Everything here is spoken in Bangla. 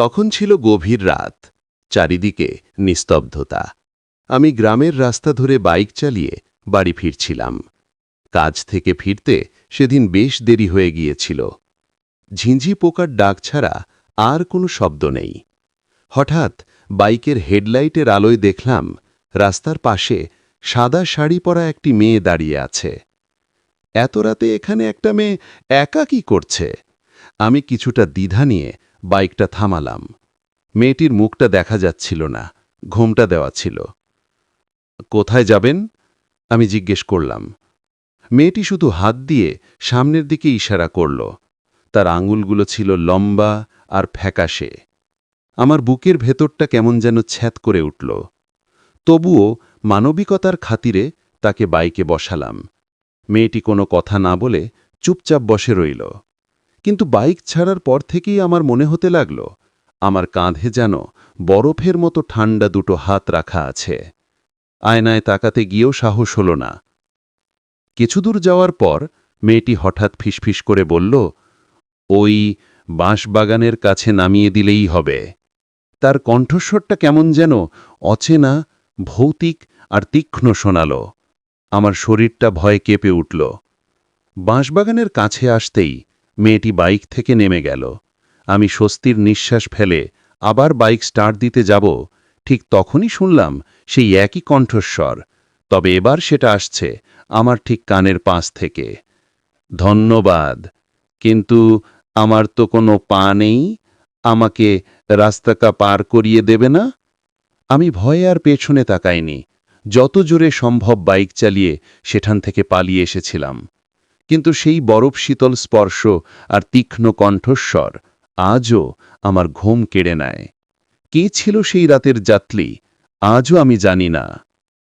তখন ছিল গভীর রাত, চারিদিকে নিস্তব্ধতা। আমি গ্রামের রাস্তা ধরে বাইক চালিয়ে বাড়ি ফিরছিলাম। কাজ থেকে ফিরতে সেদিন বেশ দেরি হয়ে গিয়েছিল। ঝিঁঝি পোকার ডাক ছাড়া আর কোনো শব্দ নেই। হঠাৎ বাইকের হেডলাইটের আলোয় দেখলাম রাস্তার পাশে সাদা শাড়ি পরা একটি মেয়ে দাঁড়িয়ে আছে। এত রাতে এখানে একটা মেয়ে একা কি করছে? আমি কিছুটা দ্বিধা নিয়ে বাইকটা থামালাম। মেয়েটির মুখটা দেখা যাচ্ছিল না, ঘোমটা দেওয়া ছিল। কোথায় যাবেন? আমি জিজ্ঞেস করলাম। মেয়েটি শুধু হাত দিয়ে সামনের দিকে ইশারা করল। তার আঙুলগুলো ছিল লম্বা আর ফ্যাকাশে। আমার বুকের ভেতরটা কেমন যেন ছ্যাত করে উঠল। তবুও মানবিকতার খাতিরে তাকে বাইকে বসালাম। মেয়েটি কোনো কথা না বলে চুপচাপ বসে রইল। কিন্তু বাইক ছাড়ার পর থেকেই আমার মনে হতে লাগল, আমার কাঁধে যেন বরফের মতো ঠান্ডা দুটো হাত রাখা আছে। আয়নায় তাকাতে গিয়েও সাহস হল না। কিছুদূর যাওয়ার পর মেয়েটি হঠাৎ ফিসফিস করে বলল, ওই বাঁশবাগানের কাছে নামিয়ে দিলেই হবে। তার কণ্ঠস্বরটা কেমন যেন অচেনা, ভৌতিক আর তীক্ষ্ণ শোনাল। আমার শরীরটা ভয়ে কেঁপে উঠল। বাঁশবাগানের কাছে আসতেই মেয়েটি বাইক থেকে নেমে গেল। আমি স্বস্তির নিঃশ্বাস ফেলে আবার বাইক স্টার্ট দিতে যাব। ঠিক তখনই শুনলাম সেই একই কণ্ঠস্বর। তবে এবার সেটা আসছে আমার ঠিক কানের পাশ থেকে। ধন্যবাদ। কিন্তু আমার তো কোনো পা নেই। আমাকে রাস্তাকা পার করিয়ে দেবে না? আমি ভয়ে আর পেছনে তাকাইনি। যত জোরে সম্ভব বাইক চালিয়ে সেখান থেকে পালিয়ে এসেছিলাম। কিন্তু সেই বরফ শীতল স্পর্শ আর তীক্ষ্ণ কণ্ঠস্বর আজও আমার ঘুম কেড়ে নেয়। কে ছিল সেই রাতের যাত্রী? আজও আমি জানি না।